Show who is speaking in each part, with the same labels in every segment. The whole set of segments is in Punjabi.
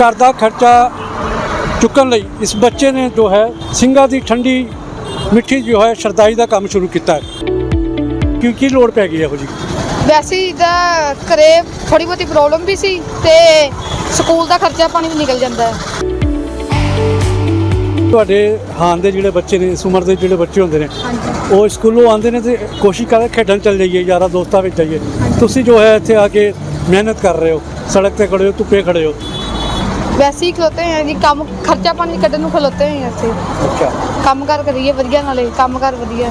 Speaker 1: ਘਰ ਦਾ ਖਰਚਾ ਚੁੱਕਣ ਲਈ ਇਸ ਬੱਚੇ ਨੇ ਜੋ ਹੈ ਸਿੰਘਾਂ ਦੀ ਠੰਡੀ ਮਿੱਠੀ ਜੋ ਹੈ ਸ਼ਰਦਾਈ ਦਾ ਕੰਮ ਸ਼ੁਰੂ ਕੀਤਾ ਹੈ। ਕਿਉਂ ਕੀ ਲੋੜ ਪੈ ਗਈ ਇਹੋ ਜੀ
Speaker 2: ਵੈਸੇ ਹੀ ਤਾਂ ਘਰੇ ਥੋੜੀ ਬਹੁਤੀ ਪ੍ਰੋਬਲਮ ਵੀ ਸੀ ਤੇ ਸਕੂਲ ਦਾ ਖਰਚਾ ਪਾਣੀ ਵੀ ਨਿਕਲ ਜਾਂਦਾ ਹੈ।
Speaker 1: ਤੁਹਾਡੇ ਹਾਂ ਦੇ ਜਿਹੜੇ ਬੱਚੇ ਨੇ ਇਸ ਉਮਰ ਦੇ ਜਿਹੜੇ ਬੱਚੇ ਹੁੰਦੇ ਨੇ ਉਹ ਸਕੂਲੋਂ ਆਉਂਦੇ ਨੇ ਤੇ ਕੋਸ਼ਿਸ਼ ਕਰਦੇ ਖੇਡਣ ਚੱਲ ਜਾਈਏ ਯਾਰਾਂ ਦੋਸਤਾਂ ਵਿੱਚ ਜਾਈਏ। ਤੁਸੀਂ ਜੋ ਹੈ ਇੱਥੇ ਆ ਕੇ ਮਿਹਨਤ ਕਰ ਰਹੇ ਹੋ ਸੜਕ ਤੇ ਖੜੇ ਹੋ ਧੁੱਪੇ ਖੜੇ ਹੋ।
Speaker 2: ਵੈਸੇ ਹੀ ਖਲੋਤੇ ਹਾਂ ਜੀ ਕੰਮ ਖਰਚਾ ਪਾਣੀ ਕੱਢਣ ਨੂੰ ਖਲੋਤੇ ਹਾਂ ਇੱਥੇ।
Speaker 1: ਅੱਛਾ।
Speaker 2: ਕੰਮ ਕਰ ਕਰੀਏ ਵਧੀਆ ਨਾਲੇ ਕੰਮ ਕਰ ਵਧੀਆ।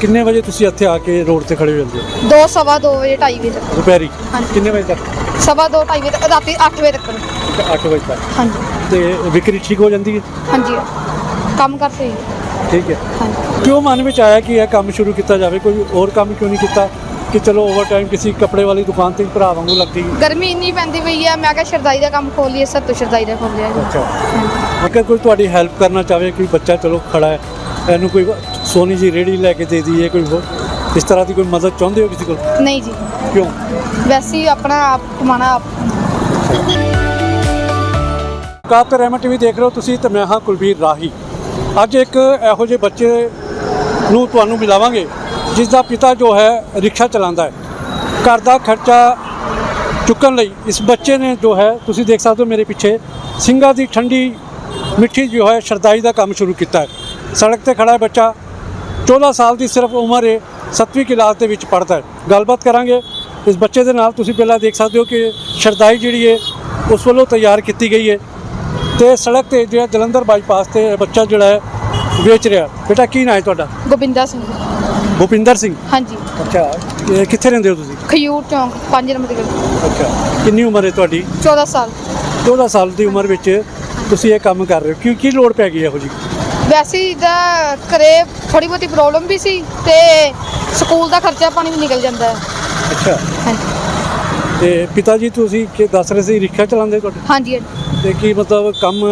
Speaker 1: ਕਿੰਨੇ ਵਜੇ ਤੁਸੀਂ ਇੱਥੇ ਆ ਕੇ ਰੋਡ ਤੇ ਖੜੇ ਹੋ ਜਾਂਦੇ ਹੋ?
Speaker 2: ਦੋ ਸਵਾ ਦੋ ਵਜੇ ਢਾਈ ਵਜੇ ਤੱਕ।
Speaker 1: ਦੁਪਹਿਰੀ।
Speaker 2: ਹਾਂਜੀ।
Speaker 1: ਕਿੰਨੇ ਵਜੇ ਤੱਕ?
Speaker 2: ਸਵਾ ਦੋ ਢਾਈ ਵਜੇ ਤੱਕ ਰਾਤੀ 8 ਵਜੇ ਤੱਕ।
Speaker 1: 8 ਵਜੇ ਤੱਕ।
Speaker 2: ਹਾਂਜੀ।
Speaker 1: ਤੇ ਵਿਕਰੀ ਠੀਕ ਹੋ ਜਾਂਦੀ ਹੈ?
Speaker 2: ਹਾਂਜੀ। ਕੰਮ ਕਰ ਸਹੀ।
Speaker 1: ਠੀਕ ਹੈ।
Speaker 2: ਹਾਂਜੀ।
Speaker 1: ਕਿਉਂ ਮਨ ਵਿੱਚ ਆਇਆ ਕਿ ਇਹ ਕੰਮ ਸ਼ੁਰੂ ਕੀਤਾ ਜਾਵੇ? ਕੋਈ ਹੋਰ ਕੰਮ ਕਿਉਂ ਨਹੀਂ ਕੀਤਾ? ਕਿ ਚਲੋ ਓਵਰ ਟਾਈਮ ਕਿਸੇ ਕੱਪੜੇ ਵਾਲੀ ਦੁਕਾਨ ਤੇ ਭਰਾ ਵਾਂਗੂ ਲੱਗਦੀ।
Speaker 2: ਗਰਮੀ ਇੰਨੀ ਪੈਂਦੀ ਪਈ ਆ ਮੈਂ ਕਿਹਾ ਸ਼ਰਦਾਈ ਦਾ ਕੰਮ ਖੋਲ ਲਈਏ ਸਭ ਤੋਂ ਸ਼ਰਦਾਈ ਦਾ ਖੋਲ ਲਿਆ।
Speaker 1: ਅੱਛਾ। ਅਗਰ ਕੋਈ ਤੁਹਾਡੀ ਹੈਲਪ ਕਰਨਾ ਚਾਹਵੇ ਕੋਈ ਬੱਚਾ ਚਲੋ ਖੜਾ ਹੈ ਇਹਨੂੰ ਕੋਈ ਸੋਨੀ ਜੀ ਰੇੜੀ ਲੈ ਕੇ ਦੇ ਦਈਏ ਕੋਈ ਇਸ ਤਰ੍ਹਾਂ ਦੀ ਕੋਈ ਮਦਦ ਚਾਹੁੰਦੇ ਹੋ ਕਿਸੇ ਕੋਲ?
Speaker 2: ਨਹੀਂ ਜੀ।
Speaker 1: ਕਿਉਂ?
Speaker 2: ਵੈਸੇ ਹੀ ਆਪਣਾ ਆਪ ਕਮਾਣਾ ਆਪ।
Speaker 1: ਕਾਪ ਰਹਿਮਤ ਟੀਵੀ ਦੇਖ ਰਹੇ ਹੋ ਤੁਸੀਂ ਤੇ ਮੈਂ ਹਾਂ ਕੁਲਬੀਰ ਰਾਹੀ। ਅੱਜ ਇੱਕ ਇਹੋ ਜਿਹੇ ਬੱਚੇ ਨੂੰ ਤੁਹਾਨੂੰ ਮਿਲਾਵਾਂਗੇ। ਜਿਸ ਦਾ ਪਿਤਾ ਜੋ ਹੈ ਰਿਕਸ਼ਾ ਚਲਾਉਂਦਾ ਹੈ। ਘਰ ਦਾ ਖਰਚਾ ਚੁੱਕਣ ਲਈ ਇਸ ਬੱਚੇ ਨੇ ਜੋ ਹੈ, ਤੁਸੀਂ ਦੇਖ ਸਕਦੇ ਹੋ ਮੇਰੇ ਪਿੱਛੇ, ਸਿੰਘਾਂ ਦੀ ਠੰਡੀ ਮਿੱਠੀ ਜੋ ਹੈ, ਸ਼ਰਦਾਈ ਦਾ ਕੰਮ ਸ਼ੁਰੂ ਕੀਤਾ ਹੈ। ਸੜਕ ਤੇ ਖੜਾ ਹੈ ਬੱਚਾ 14 ਸਾਲ ਦੀ ਸਿਰਫ ਉਮਰ ਹੈ 7ਵੀਂ ਕਲਾਸ ਦੇ ਵਿੱਚ ਪੜ੍ਹਦਾ ਹੈ। ਗੱਲਬਾਤ ਕਰਾਂਗੇ। ਇਸ ਬੱਚੇ ਦੇ ਨਾਲ ਤੁਸੀਂ ਪਹਿਲਾਂ ਦੇਖ ਸਕਦੇ ਹੋ ਕਿ ਸ਼ਰਦਾਈ ਜਿਹੜੀ ਹੈ, ਉਸ ਵੱਲੋਂ ਤਿਆਰ ਕੀਤੀ ਗਈ ਹੈ। ਤੇ ਸੜਕ ਤੇ ਜਿਹੜਾ ਜਲੰਧਰ ਬਾਈਪਾਸ ਤੇ ਬੱਚਾ ਜਿਹੜਾ ਹੈ, ਵੇਚ ਰਿਹਾ ਬੇਟਾ, ਕੀ ਨਾਂ ਹੈ ਤੁਹਾਡਾ?
Speaker 2: ਗੋਬਿੰਦਾ ਸਿੰਘ।
Speaker 1: ਭੁਪਿੰਦਰ ਸਿੰਘ?
Speaker 2: ਹਾਂਜੀ।
Speaker 1: ਅੱਛਾ ਇਹ ਕਿੱਥੇ ਰਹਿੰਦੇ ਹੋ ਤੁਸੀਂ?
Speaker 2: ਖਯੂਰ ਚੌਂਕ 5 ਨੰਬਰ ਦੀ ਗਲੀ
Speaker 1: ਅੱਛਾ ਕਿੰਨੀ ਉਮਰ ਹੈ ਤੁਹਾਡੀ?
Speaker 2: 14 ਸਾਲ।
Speaker 1: 14 ਸਾਲ ਦੀ ਉਮਰ ਵਿੱਚ ਤੁਸੀਂ ਇਹ ਕੰਮ ਕਰ ਰਹੇ ਹੋ। ਕਿਉਂ ਕੀ ਲੋੜ ਪੈ ਗਈ ਇਹੋ ਜੀ
Speaker 2: ਵੈਸੇ ਹੀ ਤਾਂ ਘਰੇ ਥੋੜੀ ਬਹੁਤੀ ਪ੍ਰੋਬਲਮ ਵੀ ਸੀ ਤੇ ਸਕੂਲ ਦਾ ਖਰਚਾ ਪਾਣੀ ਵੀ ਨਿਕਲ ਜਾਂਦਾ ਹੈ।
Speaker 1: ਅੱਛਾ।
Speaker 2: ਹਾਂਜੀ।
Speaker 1: ਤੇ ਪਿਤਾ ਜੀ ਤੁਸੀਂ ਕਿ ਦੱਸ ਰਹੇ ਸੀ ਰਿਕਸ਼ਾ ਚਲਾਉਂਦੇ ਤੁਹਾਡੇ?
Speaker 2: ਹਾਂਜੀ ਹਾਂਜੀ।
Speaker 1: ਤੇ ਕੀ ਮਤਲਬ ਕੰਮ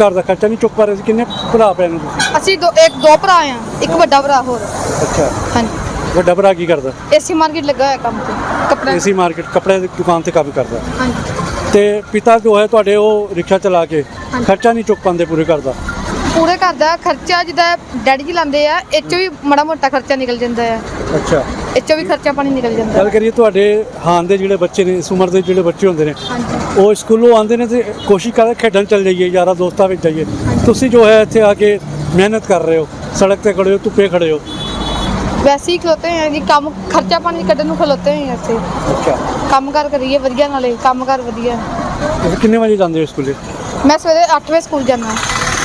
Speaker 1: ਘਰ ਦਾ ਖਰਚਾ ਨਹੀਂ ਚੁੱਕ ਪਾ ਰਹੇ ਸੀ? ਕਿੰਨੇ ਭਰਾ ਭੈਣ ਹੋ ਤੁਸੀਂ?
Speaker 2: ਅਸੀਂ ਦੋ ਇੱਕ ਦੋ ਭਰਾ ਆ ਇੱਕ ਵੱਡਾ ਭਰਾ ਹੋਰ।
Speaker 1: ਅੱਛਾ।
Speaker 2: ਹਾਂਜੀ।
Speaker 1: ਵੱਡਾ ਭਰਾ ਕੀ ਕਰਦਾ?
Speaker 2: ਏਸੀ ਮਾਰਕੀਟ ਲੱਗਾ ਹੋਇਆ ਕੰਮ ਤੇ ਕੱਪੜਾ।
Speaker 1: ਏਸੀ ਮਾਰਕੀਟ ਕੱਪੜੇ ਦੀ ਦੁਕਾਨ ਤੇ ਕੰਮ ਕਰਦਾ।
Speaker 2: ਹਾਂਜੀ।
Speaker 1: ਤੇ ਪਿਤਾ ਜੋ ਹੈ ਤੁਹਾਡੇ ਉਹ ਰਿਕਸ਼ਾ ਚਲਾ ਕੇ ਖਰਚਾ ਨਹੀਂ ਚੁੱਕ ਪਾਉਂਦੇ ਪੂਰੇ ਘਰ ਦਾ?
Speaker 2: ਪੂਰੇ ਘਰ ਦਾ ਖਰਚਾ ਜਿੱਦਾਂ ਡੈਡੀ ਜੀ ਲਾਉਂਦੇ ਆ ਇਹ 'ਚੋਂ ਵੀ ਮਾੜਾ ਮੋਟਾ ਖਰਚਾ ਨਿਕਲ ਜਾਂਦਾ ਆ।
Speaker 1: ਅੱਛਾ।
Speaker 2: ਇਹ 'ਚੋਂ ਵੀ ਖਰਚਾ ਪਾਣੀ ਨਿਕਲ ਜਾਂਦਾ।
Speaker 1: ਗੱਲ ਕਰੀਏ ਤੁਹਾਡੇ ਹਾਂ ਦੇ ਜਿਹੜੇ ਬੱਚੇ ਨੇ ਇਸ ਉਮਰ ਦੇ ਜਿਹੜੇ ਬੱਚੇ ਹੁੰਦੇ ਨੇ ਉਹ ਸਕੂਲੋਂ ਆਉਂਦੇ ਨੇ ਤੇ ਕੋਸ਼ਿਸ਼ ਕਰਦੇ ਖੇਡਣ ਚੱਲ ਜਾਈਏ ਯਾਰਾਂ ਦੋਸਤਾਂ ਵਿੱਚ ਜਾਈਏ। ਤੁਸੀਂ ਜੋ ਹੈ ਇੱਥੇ ਆ ਕੇ ਮਿਹਨਤ ਕਰ ਰਹੇ ਹੋ ਸੜਕ ਤੇ ਖੜੇ ਹੋ ਧੁੱਪੇ ਖੜੇ ਹੋ।
Speaker 2: ਵੈਸੇ ਹੀ ਖਲੋਤੇ ਹਾਂ ਜੀ ਕੰਮ ਖਰਚਾ ਪਾਣੀ ਕੱਢਣ ਨੂੰ ਖਲੋਤੇ ਹਾਂ ਇੱਥੇ।
Speaker 1: ਅੱਛਾ।
Speaker 2: ਕੰਮ ਕਰ ਕਰੀਏ ਵਧੀਆ ਨਾਲੇ ਕੰਮ ਕਰ ਵਧੀਆ।
Speaker 1: ਤੁਸੀਂ ਕਿੰਨੇ ਵਜੇ ਜਾਂਦੇ ਹੋ ਸਕੂਲੇ?
Speaker 2: ਮੈਂ ਸਵੇਰੇ 8 ਵਜੇ ਸਕੂਲ ਜਾਣਾ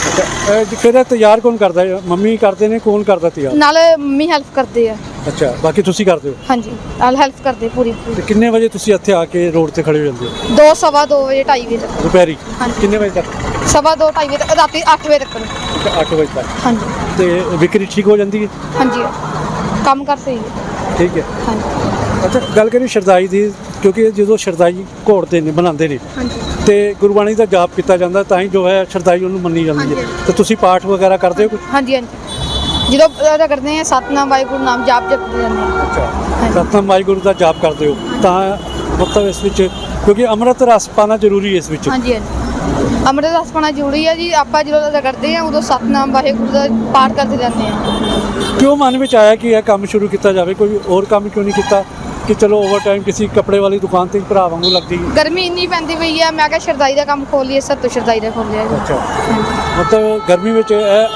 Speaker 1: ਅੱਛਾ ਇਹ ਇਹ ਤਿਆਰ ਕੌਣ ਕਰਦਾ ਹੈ? ਮੰਮੀ ਕਰਦੇ ਨੇ ਕੌਣ ਕਰਦਾ ਤਿਆਰ?
Speaker 2: ਨਾਲੇ ਮੰਮੀ ਹੈਲਪ ਕਰਦੇ ਆ।
Speaker 1: ਅੱਛਾ ਬਾਕੀ ਤੁਸੀਂ ਕਰਦੇ ਹੋ?
Speaker 2: ਹਾਂਜੀ ਨਾਲ ਹੈਲਪ ਕਰਦੇ ਪੂਰੀ
Speaker 1: ਤੇ ਕਿੰਨੇ ਵਜੇ ਤੁਸੀਂ ਇੱਥੇ ਆ ਕੇ ਰੋਡ ਤੇ ਖੜੇ ਹੋ ਜਾਂਦੇ ਹੋ?
Speaker 2: ਦੋ ਸਵਾ ਦੋ ਵਜੇ ਢਾਈ ਵਜੇ ਤੱਕ।
Speaker 1: ਦੁਪਹਿਰੀ।
Speaker 2: ਹਾਂਜੀ।
Speaker 1: ਕਿੰਨੇ ਵਜੇ ਤੱਕ?
Speaker 2: ਸਵਾ ਦੋ ਢਾਈ ਵਜੇ ਤੱਕ ਰਾਤੀ 8 ਵਜੇ ਤੱਕ।
Speaker 1: 8 ਵਜੇ ਤੱਕ।
Speaker 2: ਹਾਂਜੀ।
Speaker 1: ਤੇ ਵਿਕਰੀ ਠੀਕ ਹੋ ਜਾਂਦੀ ਹੈ?
Speaker 2: ਹਾਂਜੀ। ਕੰਮ ਕਰ ਸਹੀ ਹੈ।
Speaker 1: ਠੀਕ ਹੈ।
Speaker 2: ਹਾਂਜੀ।
Speaker 1: ਅੱਛਾ ਗੱਲ ਕਰੀਏ ਸ਼ਰਦਾਈ ਦੀ ਕਿਉਂਕਿ ਜਦੋਂ ਸ਼ਰਦਾਈ ਘੋੜਦੇ ਨੇ ਬਣਾਉਂਦੇ ਨੇ।
Speaker 2: ਹਾਂਜੀ।
Speaker 1: ਤੇ ਗੁਰਬਾਣੀ ਦਾ ਜਾਪ ਕੀਤਾ ਜਾਂਦਾ ਤਾਂ ਹੀ ਜੋ ਹੈ ਸ਼ਰਦਾਈ ਉਹਨੂੰ ਮੰਨੀ ਜਾਂਦੀ ਹੈ। ਤੇ ਤੁਸੀਂ ਪਾਠ ਵਗੈਰਾ ਕਰਦੇ ਹੋ ਕੁਝ
Speaker 2: ਹਾਂਜੀ ਹਾਂਜੀ। ਜਦੋਂ ਰਗੜਦੇ ਆ ਸਤਨਾਮ ਵਾਹਿਗੁਰੂ ਨਾਮ ਜਾਪ ਜਪਦੇ ਜਾਂਦੇ ਆ
Speaker 1: ਅੱਛਾ।
Speaker 2: ਹਾਂਜੀ।
Speaker 1: ਸਤਨਾਮ ਵਾਹਿਗੁਰੂ ਦਾ ਜਾਪ ਕਰਦੇ ਹੋ। ਤਾਂ ਮਤਲਬ ਇਸ ਵਿੱਚ ਕਿਉਂਕਿ ਅੰਮ੍ਰਿਤ ਰਸ ਪਾਣਾ ਜ਼ਰੂਰੀ ਹੈ ਇਸ ਵਿੱਚ।
Speaker 2: ਹਾਂਜੀ ਹਾਂਜੀ। ਅੰਮ੍ਰਿਤ ਰਸ ਪਾਉਣਾ ਜ਼ਰੂਰੀ ਹੈ ਜੀ। ਆਪਾਂ ਜਦੋਂ ਰਗੜਦੇ ਆ ਉਦੋਂ ਸਤਨਾਮ ਵਾਹਿਗੁਰੂ ਦਾ ਪਾਠ ਕਰਦੇ ਜਾਂਦੇ ਆ
Speaker 1: ਕਿਉਂ ਮਨ ਵਿੱਚ ਆਇਆ ਕਿ ਇਹ ਕੰਮ ਸ਼ੁਰੂ ਕੀਤਾ ਜਾਵੇ? ਕੋਈ ਹੋਰ ਕੰਮ ਕਿਉਂ ਨਹੀਂ ਕੀਤਾ? ਕਿ ਚਲੋ ਓਵਰ ਟਾਈਮ ਕਿਸੇ ਕੱਪੜੇ ਵਾਲੀ ਦੁਕਾਨ ਤੇ ਭਰਾ ਵਾਂਗੂ ਲੱਗਦੀ
Speaker 2: ਗਰਮੀ ਇੰਨੀ ਪੈਂਦੀ ਪਈ ਆ ਮੈਂ ਕਿਹਾ ਸ਼ਰਦਾਈ ਦਾ ਕੰਮ ਖੋਲ ਲਈਏ ਸਭ ਤੋਂ ਸ਼ਰਦਾਈ ਦਾ ਖੋਲ ਲਿਆ ਜੀ।
Speaker 1: ਅੱਛਾ। ਮਤਲਬ ਗਰਮੀ ਵਿੱਚ ਇਹ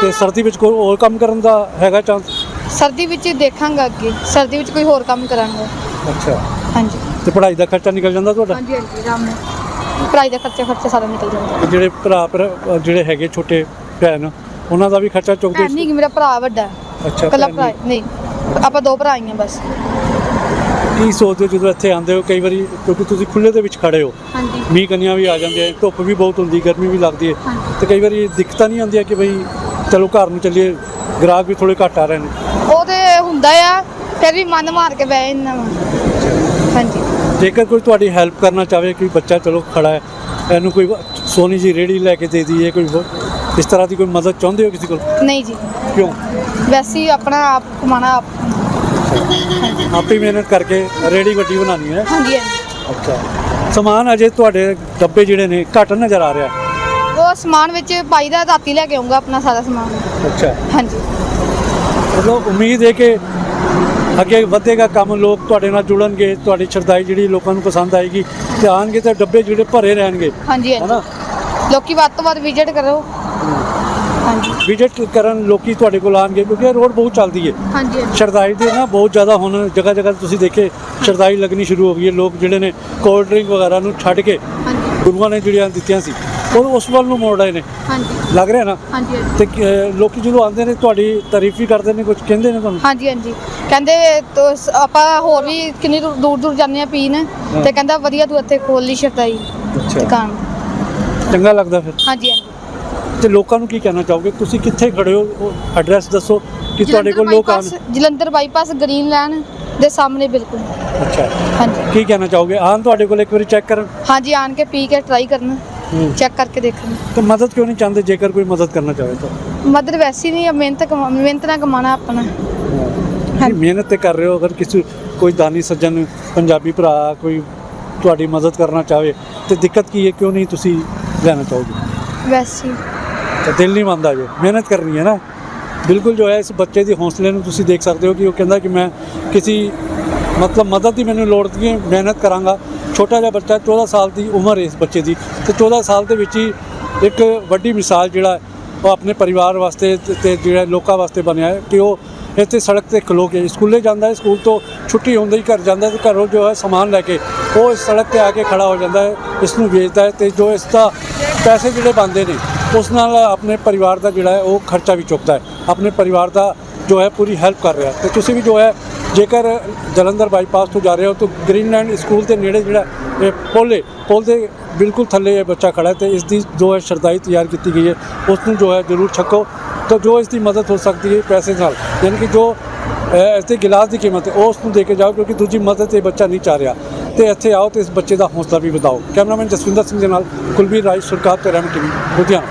Speaker 1: ਤੇ ਸਰਦੀ ਵਿੱਚ ਕੋਈ ਹੋਰ ਕੰਮ ਕਰਨ ਦਾ ਹੈਗਾ ਚਾਂਸ
Speaker 2: ਸਰਦੀ ਵਿੱਚ ਦੇਖਾਂਗਾ ਅੱਗੇ ਸਰਦੀ ਵਿੱਚ ਕੋਈ ਹੋਰ ਕੰਮ ਕਰਾਂਗਾ।
Speaker 1: ਅੱਛਾ।
Speaker 2: ਹਾਂਜੀ।
Speaker 1: ਤੇ ਪੜ੍ਹਾਈ ਦਾ ਖਰਚਾ ਨਿਕਲ ਜਾਂਦਾ ਤੁਹਾਡਾ?
Speaker 2: ਹਾਂਜੀ ਹਾਂਜੀ ਆਰਾਮ ਨਾਲ। ਪੜ੍ਹਾਈ ਦਾ ਖਰਚਾ ਖਰਚਾ ਸਾਰਾ ਨਿਕਲ ਜਾਂਦਾ।
Speaker 1: ਤੇ ਜਿਹੜੇ ਭਰਾ ਭਰਾ- ਜਿਹੜੇ ਹੈਗੇ ਛੋਟੇ ਭੈਣ ਉਹਨਾਂ ਦਾ ਵੀ ਖਰਚਾ ਚੁੱਕਦੇ
Speaker 2: ਭੈਣ ਨਹੀਂ ਗੀ, ਮੇਰਾ ਭਰਾ ਵੱਡਾ। ਹੈ।
Speaker 1: ਅੱਛਾ
Speaker 2: ਇਕੱਲਾ
Speaker 1: ਭੈਣ
Speaker 2: ਭਰਾ
Speaker 1: ਨਹੀਂ।
Speaker 2: ਨਹੀਂ ਆਪਾਂ ਦੋ ਭਰਾ ਹੀ ਆ ਬਸ।
Speaker 1: ਕੀ ਸੋਚਦੇ ਹੋ ਜਦੋਂ ਇੱਥੇ ਆਉਂਦੇ ਹੋ? ਕਈ ਵਾਰੀ ਕਿਉਂਕਿ ਤੁਸੀਂ ਖੁੱਲੇ ਦੇ ਵਿੱਚ ਖੜੇ ਹੋ।
Speaker 2: ਹਾਂਜੀ।
Speaker 1: ਮੀਂਹ ਕੰਨੀਆਂ ਵੀ ਆ ਜਾਂਦੀਆਂ ਧੁੱਪ ਵੀ ਬਹੁਤ ਹੁੰਦੀ ਗਰਮੀ ਵੀ ਲੱਗਦੀ ਹੈ। ਤੇ ਕਈ ਵਾਰੀ ਦਿੱਕਤਾਂ ਨਹੀਂ ਆਉਂਦੀਆਂ ਕਿ ਬਈ ਚਲੋ ਘਰ ਨੂੰ ਚੱਲੀਏ ਗ੍ਰਾਹਕ ਵੀ ਥੋੜੇ ਘੱਟ ਆ ਰਹੇ ਨੇ।
Speaker 2: ਉਹ ਤੇ ਹੁੰਦਾ ਆ ਫਿਰ ਵੀ ਮਨ ਮਾਰ ਕੇ ਬਹਿ ਜਾਂਦਾ ਹਾਂਜੀ।
Speaker 1: ਜੇਕਰ ਕੋਈ ਤੁਹਾਡੀ ਹੈਲਪ ਕਰਨਾ ਚਾਹਵੇ ਕੋਈ ਬੱਚਾ ਚਲੋ ਖੜਾ ਹੈ ਇਹਨੂੰ ਕੋਈ ਸੋਨੀ ਜੀ ਰੇੜੀ ਲੈ ਕੇ ਦੇ ਦਈਏ ਕੋਈ ਇਸ ਤਰ੍ਹਾਂ ਦੀ ਕੋਈ ਮਦਦ ਚਾਹੁੰਦੇ ਹੋ ਕਿਸੇ ਕੋਲ?
Speaker 2: ਨਹੀਂ ਜੀ।
Speaker 1: ਕਿਉਂ?
Speaker 2: ਵੈਸੇ ਹੀ ਆਪਣਾ ਆਪ ਕਮਾਣਾ ਆਪ
Speaker 1: ਆਪੇ ਮਿਹਨਤ ਕਰਕੇ ਰੇੜੀ ਵੱਡੀ ਬਣਾਉਣੀ ਹੈ।
Speaker 2: ਹਾਂਜੀ ਹਾਂਜੀ।
Speaker 1: ਅੱਛਾ। ਸਮਾਨ ਅਜੇ ਤੁਹਾਡੇ ਡੱਬੇ ਜਿਹੜੇ ਨੇ ਘੱਟ ਨਜ਼ਰ ਆ ਰਿਹਾ।
Speaker 2: ਉਹ ਸਮਾਨ ਵਿੱਚ ਪਾਈ ਦਾ ਰਾਤੀ ਲੈ ਕੇ ਆਉਂਗਾ ਆਪਣਾ ਸਾਰਾ ਸਮਾਨ।
Speaker 1: ਅੱਛਾ।
Speaker 2: ਹਾਂਜੀ।
Speaker 1: ਮਤਲਬ ਉਮੀਦ ਹੈ ਕਿ ਅੱਗੇ ਵਧੇਗਾ ਕੰਮ ਲੋਕ ਤੁਹਾਡੇ ਨਾਲ ਜੁੜਨਗੇ ਤੁਹਾਡੀ ਸ਼ਰਦਾਈ ਜਿਹੜੀ ਲੋਕਾਂ ਨੂੰ ਪਸੰਦ ਆਏਗੀ ਤੇ ਆਣਗੇ ਤਾਂ ਡੱਬੇ ਜਿਹੜੇ ਭਰੇ ਰਹਿਣਗੇ।
Speaker 2: ਹਾਂਜੀ
Speaker 1: ਹਨਾ?
Speaker 2: ਹਾਂਜੀ ਲੋਕੀ ਵੱਧ ਤੋਂ ਵੱਧ ਵਿਜ਼ਿਟ ਕਰੋ। ਹਾਂਜੀ।
Speaker 1: ਵਿਜ਼ਿਟ ਕਰਨ ਲੋਕੀ ਤੁਹਾਡੇ ਕੋਲ ਆਣਗੇ ਕਿਉਂਕਿ ਇਹ ਰੋਡ ਬਹੁਤ ਚੱਲਦੀ ਹੈ।
Speaker 2: ਹਾਂਜੀ ਹਾਂਜੀ।
Speaker 1: ਸ਼ਰਦਾਈ ਦੇ ਨਾ ਬਹੁਤ ਜ਼ਿਆਦਾ ਹੁਣ ਜਗ੍ਹਾ ਜਗ੍ਹਾ ਤੇ ਤੁਸੀਂ ਦੇਖੇ ਸ਼ਰਦਾਈ ਲੱਗਣੀ ਸ਼ੁਰੂ ਹੋ ਗਈ ਹੈ। ਲੋਕ ਜਿਹੜੇ ਨੇ ਕੋਲਡ ਡਰਿੰਕ ਵਗੈਰਾ ਨੂੰ ਛੱਡ ਕੇ
Speaker 2: ਹਾਂਜੀ।
Speaker 1: ਗੁਰੂਆਂ ਨੇ ਜਿਹੜੀਆਂ ਦਿੱਤੀਆਂ ਸੀ ਉਹ ਉਸ ਵੱਲ ਨੂੰ ਮੋੜ ਆਏ ਨੇ।
Speaker 2: ਹਾਂਜੀ।
Speaker 1: ਲੱਗ ਰਿਹਾ ਨਾ?
Speaker 2: ਹਾਂਜੀ ਹਾਂਜੀ।
Speaker 1: ਤੇ ਅਹ, ਲੋਕੀ ਜਦੋਂ ਆਉਂਦੇ ਨੇ ਤੁਹਾਡੀ ਤਾਰੀਫ ਵੀ ਕਰਦੇ ਨੇ ਕੁਝ ਕਹਿੰਦੇ ਨੇ ਤੁਹਾਨੂੰ?
Speaker 2: ਹਾਂਜੀ ਹਾਂਜੀ। ਕਹਿੰਦੇ ਤੋ ਸ- ਆਪਾਂ ਹੋਰ ਵੀ ਕਿੰਨੀ ਦੂਰ ਦੂਰ ਦੂਰ ਜਾਂਦੇ ਆ ਪੀਣ ਤੇ ਕਹਿੰਦਾ ਵਧੀਆ ਤੂੰ ਇੱਥੇ ਖੋਲ ਲਈ ਸ਼ਰਤਾਈ
Speaker 1: ਅੱਛਾ।
Speaker 2: ਦੁਕਾਨ।
Speaker 1: ਚੰਗਾ ਲੱਗਦਾ ਫਿਰ।
Speaker 2: ਹਾਂਜੀ ਹਾਂਜੀ।
Speaker 1: ਤੇ ਲੋਕਾਂ ਨੂੰ ਕੀ ਕਹਿਣਾ ਚਾਹੋਗੇ? ਤੁਸੀਂ ਕਿੱਥੇ ਖੜੇ ਹੋ? ਐਡਰੈਸ ਦੱਸੋ ਕਿ ਤੁਹਾਡੇ ਕੋਲ ਲੋਕ ਆਣ
Speaker 2: ਜਲੰਧਰ ਬਾਈਪਾਸ ਗ੍ਰੀਨ ਲੈਨ ਦੇ ਸਾਹਮਣੇ ਬਿਲਕੁਲ।
Speaker 1: ਅੱਛਾ।
Speaker 2: ਹਾਂਜੀ।
Speaker 1: ਕੀ ਕਹਿਣਾ ਚਾਹੋਗੇ? ਆਣ ਤੁਹਾਡੇ ਕੋਲ ਇੱਕ ਵਾਰੀ ਚੈੱਕ ਕਰਨ।
Speaker 2: ਹਾਂਜੀ ਆਣ ਕੇ ਪੀ ਕੇ ਟਰਾਈ ਕਰਨ। ਚੈੱਕ ਕਰਕੇ ਦੇਖਣ।
Speaker 1: ਤੇ ਮਦਦ ਕਿਉਂ ਨਹੀਂ ਚਾਹੁੰਦੇ? ਜੇਕਰ ਕੋਈ ਮਦਦ ਕਰਨਾ ਚਾਹੇ ਤਾਂ।
Speaker 2: ਮਦਰ ਵੈਸੀ ਨਹੀਂ ਮਿਹਨਤ ਮਿਹਨਤ ਨਾਲ ਕਮਾਣਾ ਆਪਣਾ।
Speaker 1: ਮਿਹਨਤ ਤੇ ਕਰ ਰਹੇ ਹੋ। ਅਗਰ ਕਿਸੇ ਕੋਈ ਦਾਨੀ ਸੱਜਣ ਪੰਜਾਬੀ ਭਰਾ ਕੋਈ ਤੁਹਾਡੀ ਮਦਦ ਕਰਨਾ ਚਾਹੇ ਤੇ ਦਿੱਕਤ ਕੀ ਹੈ? ਕਿਉਂ ਨਹੀਂ ਤੁਸੀਂ ਲੈਣਾ ਚਾਹੋਗੇ?
Speaker 2: ਵੈਸੀ।
Speaker 1: ਤਾਂ ਦਿਲ ਨਹੀਂ ਮੰਨਦਾ ਜੇ। ਮਿਹਨਤ ਕਰਨੀ ਹੈ ਨਾ। ਬਿਲਕੁਲ ਜੋ ਹੈ, ਇਸ ਬੱਚੇ ਦੇ ਹੌਸਲੇ ਨੂੰ ਤੁਸੀਂ ਦੇਖ ਸਕਦੇ ਹੋ ਕਿ ਉਹ ਕਹਿੰਦਾ ਕਿ ਮੈਂ ਕਿਸੇ ਮਤਲਬ ਮਦਦ ਦੀ ਮੈਨੂੰ ਲੋੜ ਨਹੀਂ ਮਿਹਨਤ ਕਰਾਂਗਾ। ਛੋਟਾ ਜਿਹਾ ਬੱਚਾ 14 ਸਾਲ ਦੀ ਉਮਰ ਹੈ ਇਸ ਬੱਚੇ ਦੀ। ਤੇ 14 ਸਾਲ ਦੇ ਵਿੱਚ ਹੀ ਇੱਕ ਵੱਡੀ ਮਿਸਾਲ ਜਿਹੜਾ ਉਹ ਆਪਣੇ ਪਰਿਵਾਰ ਵਾਸਤੇ ਤੇ- ਜਿਹੜਾ ਲੋਕਾਂ ਵਾਸਤੇ ਬਣਿਆ ਹੈ ਕਿ ਉਹ ਇੱਥੇ ਸੜਕ ਤੇ ਖਲੋ ਕੇ ਸਕੂਲੇ ਜਾਂਦਾ ਹੈ, ਸਕੂਲ ਤੋਂ ਛੁੱਟੀ ਹੁੰਦੇ ਹੀ ਘਰ ਜਾਂਦਾ ਹੈ ਤੇ ਘਰੋਂ ਜੋ ਹੈ ਸਮਾਨ ਲੈ ਕੇ ਉਹ ਇਸ ਸੜਕ ਤੇ ਆ ਕੇ ਖੜਾ ਹੋ ਜਾਂਦਾ ਹੈ, ਇਸ ਨੂੰ ਵੇਚਦਾ ਹੈ ਤੇ ਜੋ ਇਸ ਦਾ ਪੈਸੇ ਜਿਹੜੇ ਬਣਦੇ ਨੇ ਉਸ ਨਾਲ ਆਪਣੇ ਪਰਿਵਾਰ ਦਾ ਜਿਹੜਾ ਹੈ ਉਹ ਖਰਚਾ ਵੀ ਚੁੱਕਦਾ ਹੈ। ਆਪਣੇ ਪਰਿਵਾਰ ਦਾ ਜੋ ਹੈ ਪੂਰੀ ਹੈਲਪ ਕਰ ਰਿਹਾ ਤੇ ਤੁਸੀਂ ਵੀ ਜੋ ਹੈ ਜੇਕਰ ਜਲੰਧਰ ਬਾਈਪਾਸ ਤੋਂ ਜਾ ਰਹੇ ਹੋ ਤਾਂ ਗ੍ਰੀਨਲੈਂਡ ਸਕੂਲ ਦੇ ਨੇੜੇ ਜਿਹੜਾ ਇਹ ਪੁੱਲ ਹੈ ਪੁੱਲ ਦੇ ਬਿਲਕੁਲ ਥੱਲੇ ਇਹ ਬੱਚਾ ਖੜਾ ਹੈ ਤੇ ਇਸ ਦੀ ਜੋ ਹੈ ਸ਼ਰਦਾਈ ਤਿਆਰ ਕੀਤੀ ਗਈ ਹੈ। ਉਸ ਨੂੰ ਜੋ ਹੈ ਜ਼ਰੂਰ ਛਕੋ। ਤਾਂ ਜੋ ਇਸ ਦੀ ਮਦਦ ਹੋ ਸਕਦੀ ਹੈ ਪੈਸੇ ਨਾਲ ਯਾਨੀ ਕਿ ਜੋ ਅ, ਇਸ ਦੇ ਗਿਲਾਸ ਦੀ ਕੀਮਤ ਹੈ ਉਸ ਨੂੰ ਦੇ ਕੇ ਜਾਓ ਕਿਉਂਕਿ ਦੂਜੀ ਮਦਦ ਇਹ ਬੱਚਾ ਨਹੀਂ ਚਾਹ ਰਿਹਾ। ਤੇ ਇੱਥੇ ਆਓ ਤੇ ਇਸ ਬੱਚੇ ਦਾ ਹੌਸਲਾ ਵੀ ਵਧਾਓ। ਕੈਮਰਾਮੈਨ ਜਸਵਿੰਦਰ ਸਿੰਘ ਦੇ ਨਾਲ ਕੁਲਵੀਰ ਰਾਜ ਸੁਰਕਾਰ ਤੇ ਰੈਮ ਟੀਵੀ, ਲੁਧਿਆਣਾ।